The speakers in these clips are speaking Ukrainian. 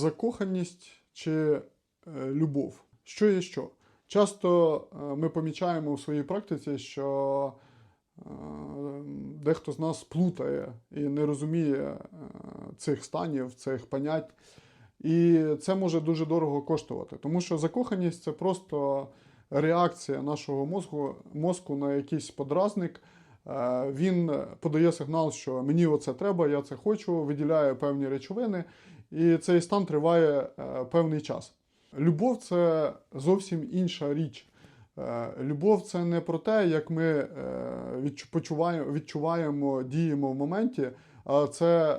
Закоханість чи е, любов? Що є що? Часто е, ми помічаємо в своїй практиці, що е, дехто з нас плутає і не розуміє цих станів, цих понять. І це може дуже дорого коштувати, тому що закоханість це просто реакція нашого мозку, мозку на якийсь подразник. Він подає сигнал, що мені оце треба, я це хочу, виділяє певні речовини, і цей стан триває е, певний час. Любов це зовсім інша річ. Е, Любов це не про те, як ми е, відчуваємо, діємо в моменті, а це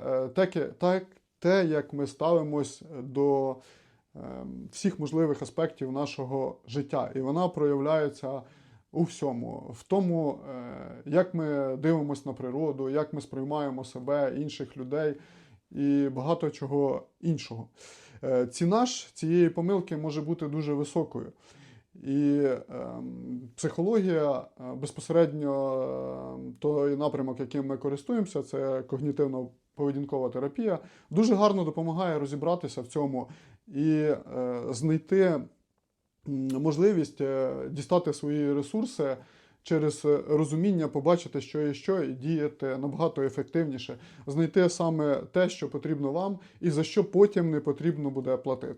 так, те, як ми ставимось до всіх можливих аспектів нашого життя. І вона проявляється у всьому, в тому, як ми дивимося на природу, як ми сприймаємо себе, інших людей і багато чого іншого. Е, Ціна ж цієї помилки може бути дуже високою. І ем, психологія е, безпосередньо е, той напрямок, яким ми користуємося, це когнітивно-поведінкова терапія, дуже гарно допомагає розібратися в цьому і е, знайти можливість дістати свої ресурси через е, розуміння, побачити, що є що, і діяти набагато ефективніше, знайти саме те, що потрібно вам, і за що потім не потрібно буде платити.